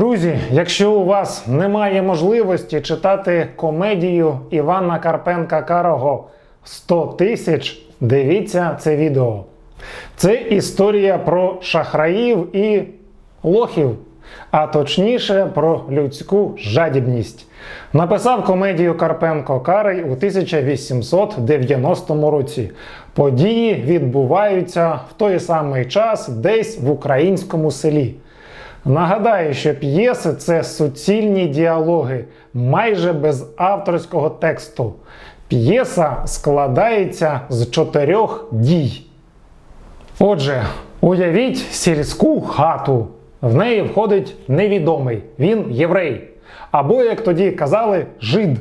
Друзі, якщо у вас немає можливості читати комедію Івана Карпенка Карого 100 тисяч, дивіться це відео. Це історія про шахраїв і лохів, а точніше про людську жадібність. Написав комедію Карпенко Карий у 1890 році. Події відбуваються в той самий час десь в українському селі. Нагадаю, що п'єси це суцільні діалоги, майже без авторського тексту. П'єса складається з чотирьох дій. Отже, уявіть сільську хату. В неї входить невідомий, він єврей. Або, як тоді казали, жид.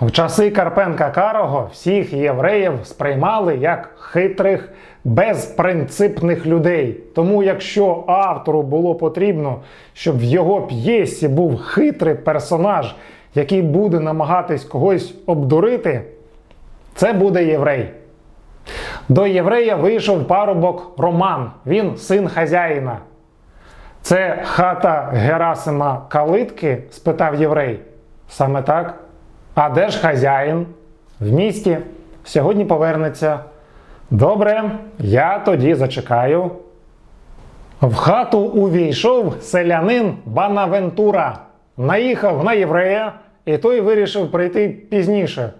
В часи Карпенка Карого всіх євреїв сприймали як хитрих, безпринципних людей. Тому, якщо автору було потрібно, щоб в його п'єсі був хитрий персонаж, який буде намагатись когось обдурити, це буде єврей. До єврея вийшов парубок Роман, він син хазяїна. Це хата Герасима Калитки? спитав єврей. Саме так. А де ж хазяїн? В місті. Сьогодні повернеться. Добре, я тоді зачекаю. В хату увійшов селянин Банавентура. Наїхав на єврея, і той вирішив прийти пізніше.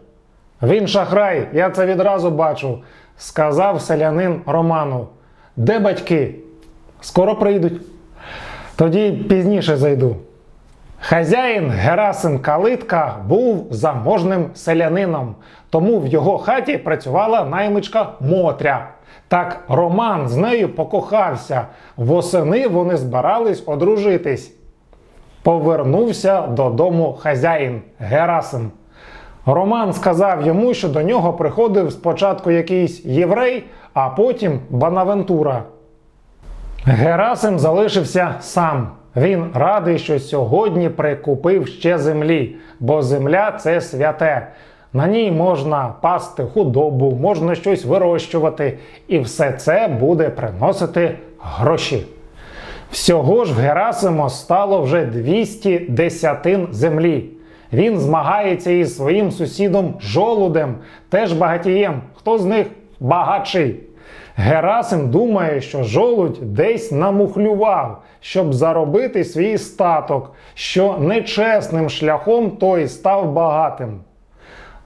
Він шахрай, я це відразу бачу, сказав селянин Роману. Де батьки? Скоро прийдуть. Тоді пізніше зайду. Хазяїн Герасим Калитка був заможним селянином, тому в його хаті працювала наймичка Мотря. Так Роман з нею покохався. Восени вони збирались одружитись. Повернувся додому хазяїн Герасим. Роман сказав йому, що до нього приходив спочатку якийсь єврей, а потім Банавентура. Герасим залишився сам. Він радий, що сьогодні прикупив ще землі, бо земля це святе. На ній можна пасти худобу, можна щось вирощувати, і все це буде приносити гроші. Всього ж в Герасимо стало вже 200 десятин землі. Він змагається із своїм сусідом Жолудем, теж багатієм. Хто з них багатший? Герасим думає, що жолудь десь намухлював, щоб заробити свій статок, що нечесним шляхом той став багатим.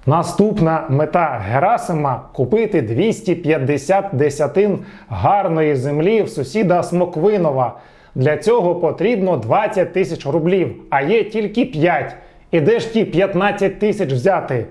Наступна мета Герасима купити 250 десятин гарної землі в сусіда Смоквинова. Для цього потрібно 20 тисяч рублів, а є тільки 5. І де ж ті 15 тисяч взяти?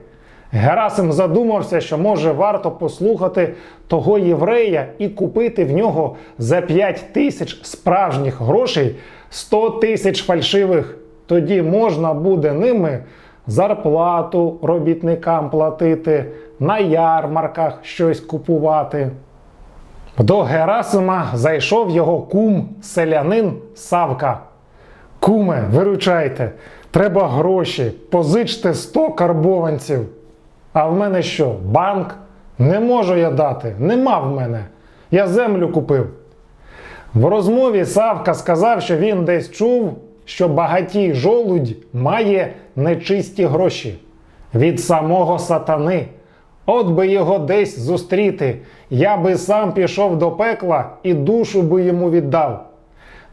Герасим задумався, що може варто послухати того єврея і купити в нього за 5 тисяч справжніх грошей 100 тисяч фальшивих. Тоді можна буде ними зарплату робітникам платити, на ярмарках щось купувати. До Герасима зайшов його кум селянин Савка. Куме, виручайте, треба гроші, позичте 100 карбованців. А в мене що, банк? Не можу я дати, нема в мене. Я землю купив. В розмові Савка сказав, що він десь чув, що багатій жолудь має нечисті гроші від самого сатани. От би його десь зустріти, я би сам пішов до пекла і душу би йому віддав.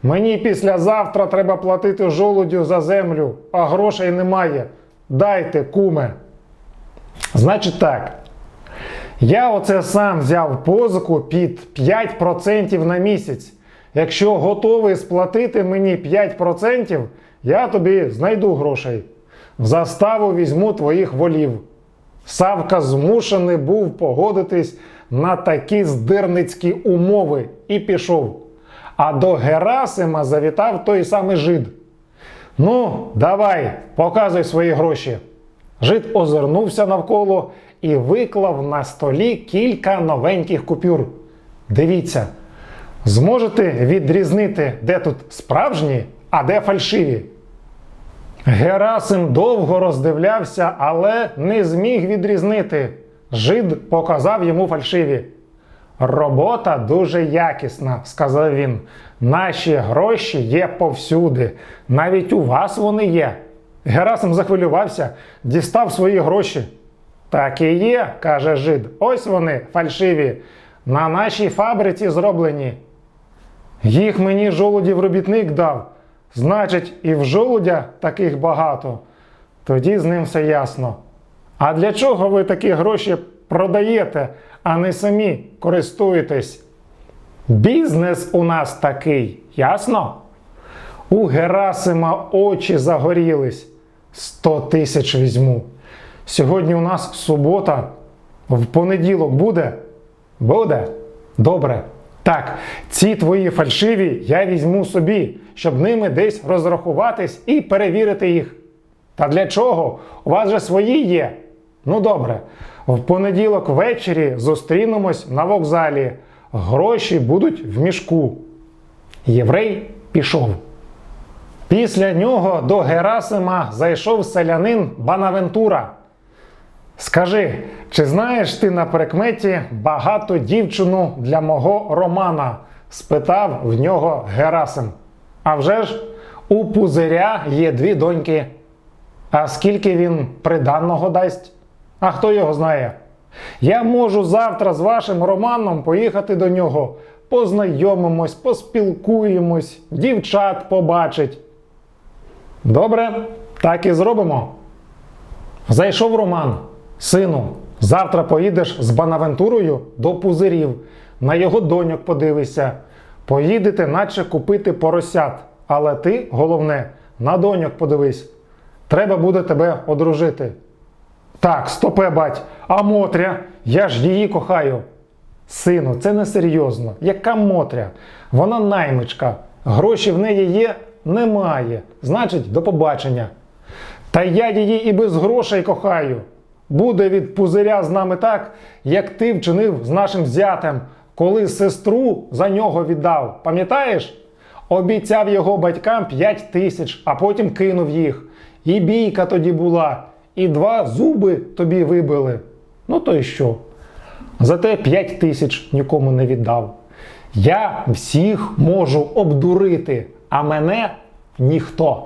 Мені післязавтра треба платити жолудю за землю, а грошей немає. Дайте, куме. Значить так. Я оце сам взяв позику під 5% на місяць. Якщо готовий сплатити мені 5%, я тобі знайду грошей. В заставу візьму твоїх волів. Савка змушений був погодитись на такі здирницькі умови і пішов. А до Герасима завітав той самий жид. Ну, давай, показуй свої гроші. Жид озирнувся навколо і виклав на столі кілька новеньких купюр. Дивіться, зможете відрізнити, де тут справжні, а де фальшиві. Герасим довго роздивлявся, але не зміг відрізнити. Жид показав йому фальшиві. Робота дуже якісна, сказав він. Наші гроші є повсюди. Навіть у вас вони є. Герасим захвилювався, дістав свої гроші. Так і є, каже жид. Ось вони, фальшиві. На нашій фабриці зроблені. Їх мені жолудів робітник дав. Значить, і в жолудя таких багато. Тоді з ним все ясно. А для чого ви такі гроші продаєте, а не самі користуєтесь? Бізнес у нас такий, ясно? У Герасима очі загорілись. Сто тисяч візьму. Сьогодні у нас субота. В понеділок буде? Буде? Добре. Так, ці твої фальшиві я візьму собі, щоб ними десь розрахуватись і перевірити їх. Та для чого? У вас же свої є. Ну добре. В понеділок ввечері зустрінемось на вокзалі. Гроші будуть в мішку. Єврей пішов. Після нього до Герасима зайшов селянин Банавентура. Скажи, чи знаєш ти на прикметі багату дівчину для мого Романа? спитав в нього Герасим. А вже ж, у пузиря є дві доньки. А скільки він приданного дасть? А хто його знає? Я можу завтра з вашим Романом поїхати до нього. Познайомимось, поспілкуємось, дівчат побачить. Добре, так і зробимо. Зайшов Роман. Сину, завтра поїдеш з Банавентурою до пузирів. На його доньок подивися. Поїдете, наче купити поросят. Але ти, головне, на доньок подивись. Треба буде тебе одружити. Так, стопе, бать, а Мотря, я ж її кохаю. Сину, це не серйозно. Яка Мотря? Вона наймичка. Гроші в неї є, немає. Значить, до побачення. Та я її і без грошей кохаю. Буде від пузиря з нами так, як ти вчинив з нашим зятем, коли сестру за нього віддав. Пам'ятаєш? Обіцяв його батькам 5 тисяч, а потім кинув їх. І бійка тоді була, і два зуби тобі вибили. Ну то й що? Зате 5 тисяч нікому не віддав. Я всіх можу обдурити, а мене ніхто.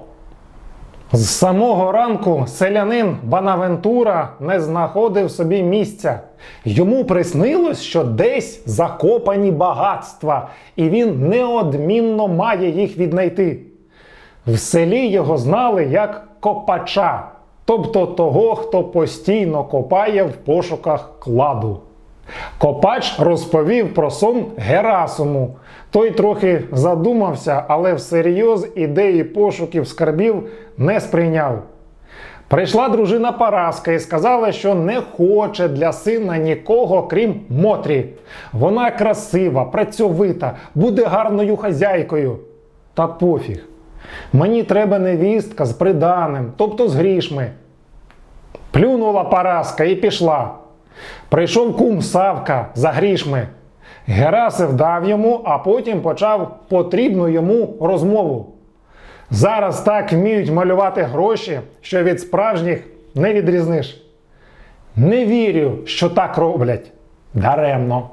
З самого ранку селянин Банавентура не знаходив собі місця. Йому приснилось, що десь закопані багатства, і він неодмінно має їх віднайти. В селі його знали як копача, тобто того, хто постійно копає в пошуках кладу. Копач розповів про сон Герасиму. Той трохи задумався, але всерйоз ідеї пошуків скарбів не сприйняв. Прийшла дружина Параска і сказала, що не хоче для сина нікого, крім Мотрі. Вона красива, працьовита, буде гарною хазяйкою. Та пофіг. Мені треба невістка з приданим, тобто з грішми. Плюнула Параска і пішла. Прийшов кум Савка за грішми. Герасив дав йому, а потім почав потрібну йому розмову. Зараз так вміють малювати гроші, що від справжніх не відрізниш. Не вірю, що так роблять. Даремно.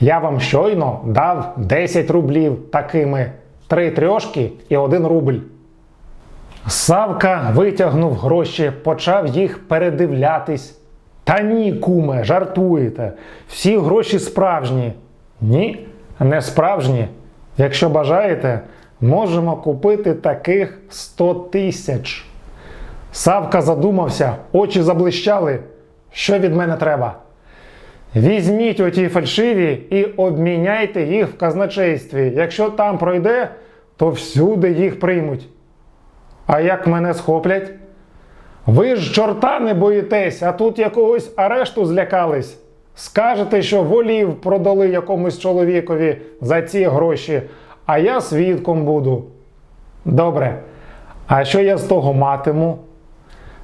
Я вам щойно дав 10 рублів такими, три трьошки і один рубль. Савка витягнув гроші, почав їх передивлятись. Та ні, куме, жартуєте. Всі гроші справжні. Ні, не справжні. Якщо бажаєте, можемо купити таких 100 тисяч. Савка задумався, очі заблищали. Що від мене треба? Візьміть оті фальшиві і обміняйте їх в казначействі. Якщо там пройде, то всюди їх приймуть. А як мене схоплять? Ви ж чорта не боїтесь, а тут якогось арешту злякались. Скажете, що волів продали якомусь чоловікові за ці гроші, а я свідком буду. Добре. А що я з того матиму?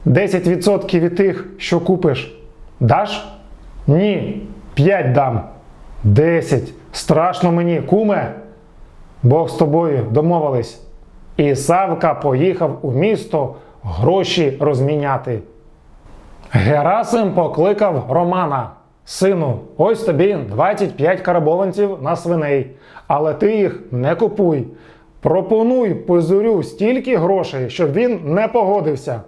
10% від тих, що купиш, даш? Ні, 5 дам. 10. Страшно мені, куме. Бог з тобою домовились. І Савка поїхав у місто гроші розміняти. Герасим покликав Романа. Сину, ось тобі 25 карабованців на свиней, але ти їх не купуй. Пропонуй позорю стільки грошей, щоб він не погодився.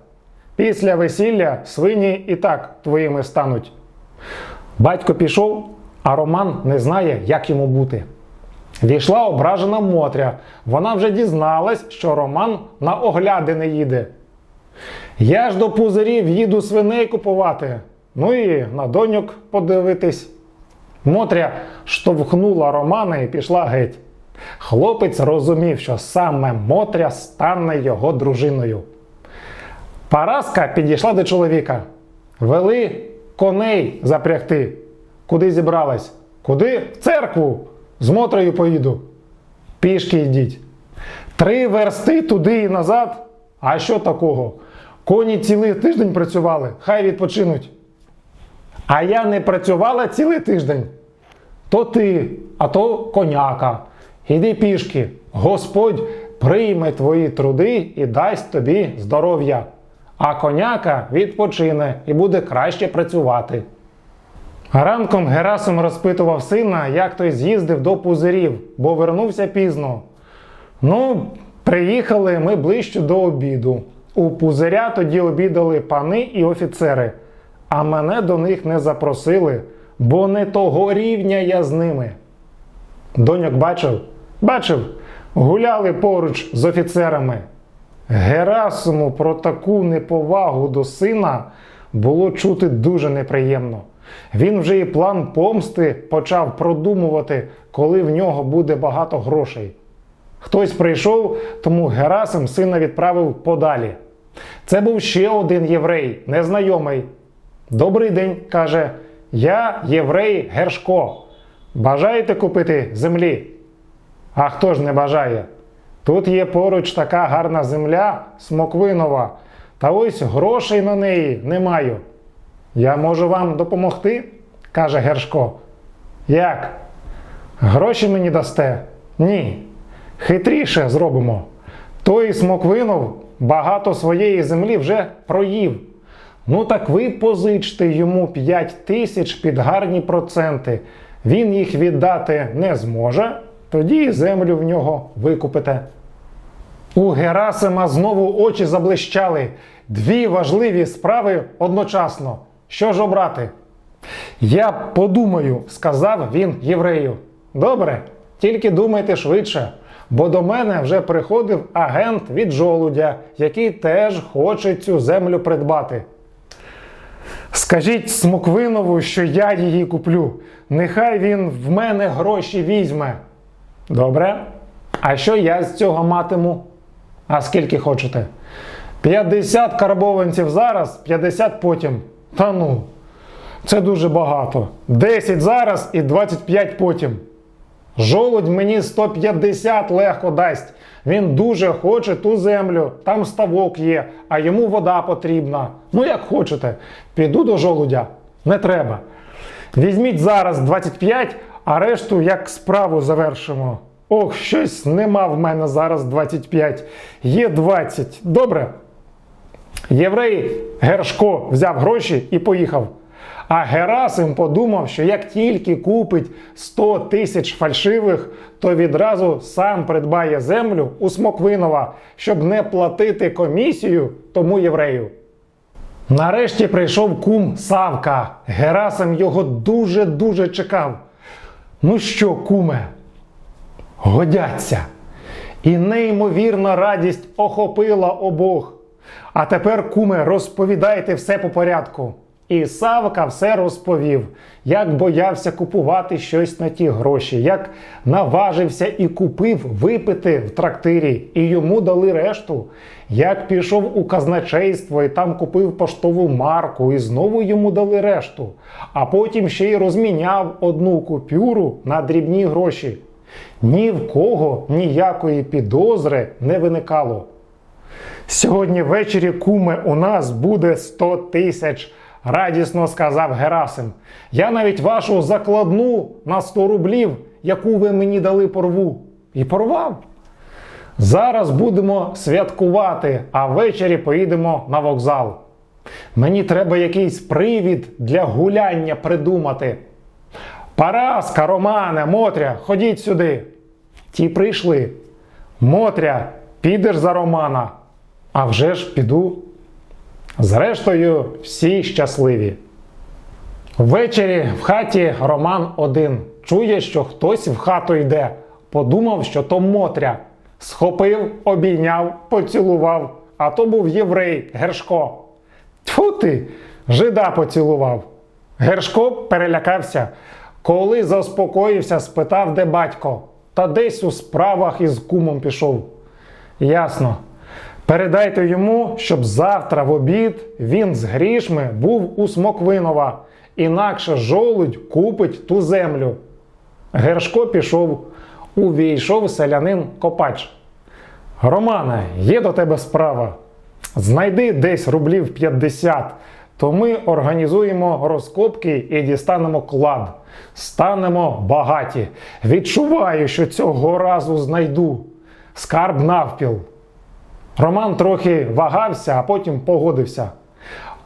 Після весілля свині і так твоїми стануть. Батько пішов, а Роман не знає, як йому бути. Війшла ображена Мотря. Вона вже дізналась, що Роман на огляди не їде. Я ж до пузирів їду свиней купувати. Ну і на доньок подивитись. Мотря штовхнула Романа і пішла геть. Хлопець розумів, що саме Мотря стане його дружиною. Параска підійшла до чоловіка. Вели коней запрягти. Куди зібралась? Куди? В церкву. З Мотрею поїду. Пішки йдіть. Три версти туди і назад. А що такого? Коні цілий тиждень працювали, хай відпочинуть. А я не працювала цілий тиждень. То ти, а то коняка. Іди пішки. Господь прийме твої труди і дасть тобі здоров'я. А коняка відпочине і буде краще працювати. Ранком Герасим розпитував сина, як той з'їздив до пузирів, бо вернувся пізно. Ну, приїхали ми ближче до обіду. У пузиря тоді обідали пани і офіцери, а мене до них не запросили, бо не того рівня я з ними. Доньок бачив? Бачив, гуляли поруч з офіцерами. Герасиму про таку неповагу до сина було чути дуже неприємно. Він вже і план помсти почав продумувати, коли в нього буде багато грошей. Хтось прийшов, тому Герасим сина відправив подалі. Це був ще один єврей, незнайомий. Добрий день, каже, я єврей Гершко. Бажаєте купити землі? А хто ж не бажає? Тут є поруч така гарна земля, смоквинова, та ось грошей на неї не маю. Я можу вам допомогти? каже Гершко. Як? Гроші мені дасте? Ні. Хитріше зробимо. Той смоквинов багато своєї землі вже проїв. Ну так ви позичте йому 5 тисяч під гарні проценти. Він їх віддати не зможе, тоді землю в нього викупите. У Герасима знову очі заблищали. Дві важливі справи одночасно. Що ж обрати? Я подумаю, сказав він єврею. Добре, тільки думайте швидше, бо до мене вже приходив агент від жолудя, який теж хоче цю землю придбати. Скажіть Смоквинову, що я її куплю. Нехай він в мене гроші візьме. Добре? А що я з цього матиму? А скільки хочете? 50 карбованців зараз, 50 потім. Та ну, це дуже багато. 10 зараз і 25 потім. Жолудь мені 150 легко дасть. Він дуже хоче ту землю, там ставок є, а йому вода потрібна. Ну, як хочете, піду до жолудя. Не треба. Візьміть зараз 25, а решту як справу завершимо. Ох, щось нема в мене зараз 25. Є 20. Добре. Єврей Гершко взяв гроші і поїхав. А Герасим подумав, що як тільки купить 100 тисяч фальшивих, то відразу сам придбає землю у Смоквинова, щоб не платити комісію тому єврею. Нарешті прийшов кум Савка. Герасим його дуже-дуже чекав. Ну що, куме? Годяться. І неймовірна радість охопила обох. А тепер, куме, розповідайте все по порядку. І Савка все розповів, як боявся купувати щось на ті гроші, як наважився і купив випити в трактирі, і йому дали решту, як пішов у казначейство і там купив поштову марку, і знову йому дали решту, а потім ще й розміняв одну купюру на дрібні гроші. Ні в кого ніякої підозри не виникало. Сьогодні ввечері, куме, у нас буде 100 тисяч, радісно сказав Герасим. Я навіть вашу закладну на 100 рублів, яку ви мені дали порву. І порвав. Зараз будемо святкувати, а ввечері поїдемо на вокзал. Мені треба якийсь привід для гуляння придумати. Параска, Романе, Мотря, ходіть сюди. Ті прийшли. Мотря, підеш за Романа. А вже ж піду. Зрештою, всі щасливі. Ввечері в хаті Роман один. Чує, що хтось в хату йде. Подумав, що то Мотря. Схопив, обійняв, поцілував. А то був єврей Гершко. Тьфу ти, жида поцілував. Гершко перелякався. Коли заспокоївся, спитав, де батько. Та десь у справах із кумом пішов. Ясно. Передайте йому, щоб завтра в обід він з грішми був у Смоквинова, інакше жолудь купить ту землю. Гершко пішов, увійшов селянин Копач. Романе, є до тебе справа. Знайди десь рублів 50, то ми організуємо розкопки і дістанемо клад. Станемо багаті. Відчуваю, що цього разу знайду. Скарб навпіл. Роман трохи вагався, а потім погодився.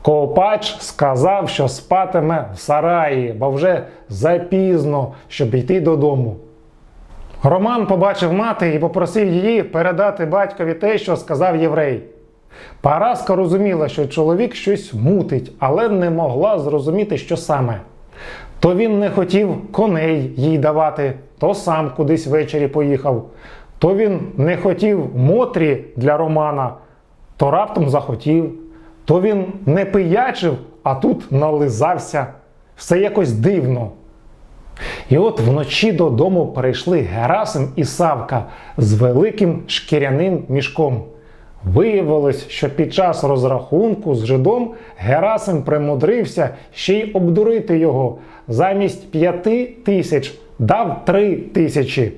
Ковпач сказав, що спатиме в сараї, бо вже запізно, щоб йти додому. Роман побачив мати і попросив її передати батькові те, що сказав єврей. Параска розуміла, що чоловік щось мутить, але не могла зрозуміти, що саме. То він не хотів коней їй давати, то сам кудись ввечері поїхав, то він не хотів мотрі для Романа, то раптом захотів, то він не пиячив, а тут нализався. Все якось дивно. І от вночі додому прийшли Герасим і Савка з великим шкіряним мішком. Виявилось, що під час розрахунку з жидом Герасим примудрився ще й обдурити його. Замість п'яти тисяч дав три тисячі.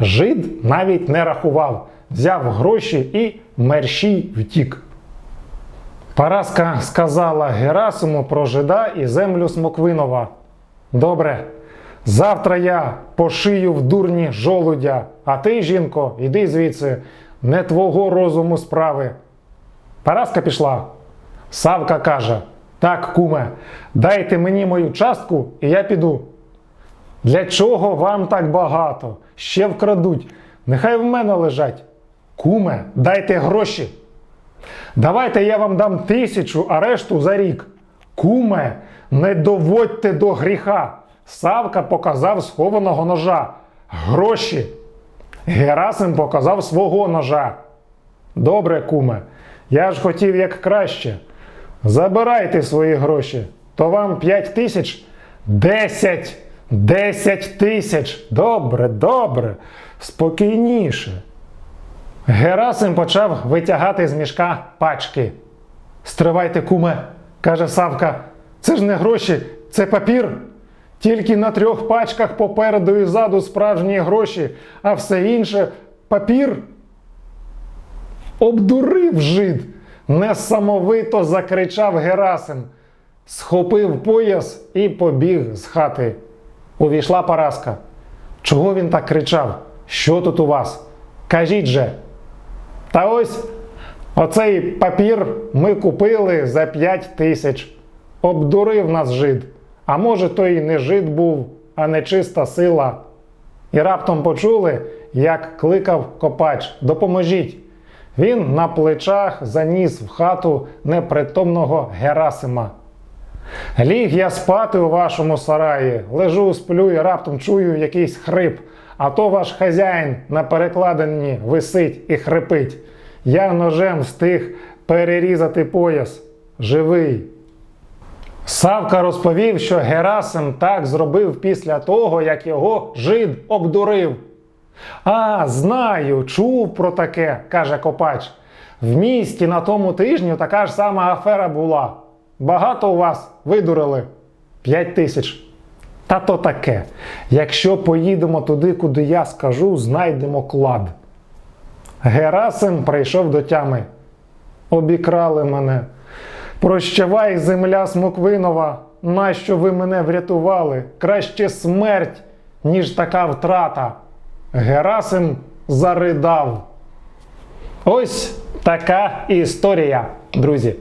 Жид навіть не рахував, взяв гроші і мерщій втік. Параска сказала Герасиму про жида і землю Смоквинова. Добре, завтра я пошию в дурні жолудя, а ти, жінко, іди звідси, не твого розуму справи. Параска пішла. Савка каже: Так, куме, дайте мені мою частку, і я піду. Для чого вам так багато? Ще вкрадуть. Нехай в мене лежать. Куме, дайте гроші. Давайте я вам дам тисячу, а решту за рік. Куме, не доводьте до гріха. Савка показав схованого ножа. Гроші. Герасим показав свого ножа. Добре, куме, я ж хотів як краще. Забирайте свої гроші. То вам 5 тисяч? Десять! Десять тисяч! Добре, добре, спокійніше. Герасим почав витягати з мішка пачки. Стривайте, куме, каже Савка. Це ж не гроші, це папір. Тільки на трьох пачках попереду і ззаду справжні гроші, а все інше папір. Обдурив жид, несамовито закричав Герасим, схопив пояс і побіг з хати. Увійшла Параска. Чого він так кричав? Що тут у вас? Кажіть же. Та ось оцей папір ми купили за 5 тисяч. Обдурив нас жид. А може, то і не жид був, а нечиста сила. І раптом почули, як кликав копач Допоможіть. Він на плечах заніс в хату непритомного Герасима. Ліг я спати у вашому сараї, лежу, сплю і раптом чую якийсь хрип, а то ваш хазяїн на перекладині висить і хрипить. Я ножем встиг перерізати пояс. Живий. Савка розповів, що Герасим так зробив після того, як його жид обдурив. А, знаю, чув про таке, каже Копач. В місті на тому тижні така ж сама афера була. Багато у вас видурили? П'ять тисяч. Та то таке. Якщо поїдемо туди, куди я скажу, знайдемо клад. Герасим прийшов до тями. Обікрали мене. Прощавай, земля Смоквинова, нащо ви мене врятували? Краще смерть, ніж така втрата. Герасим заридав. Ось така історія, друзі.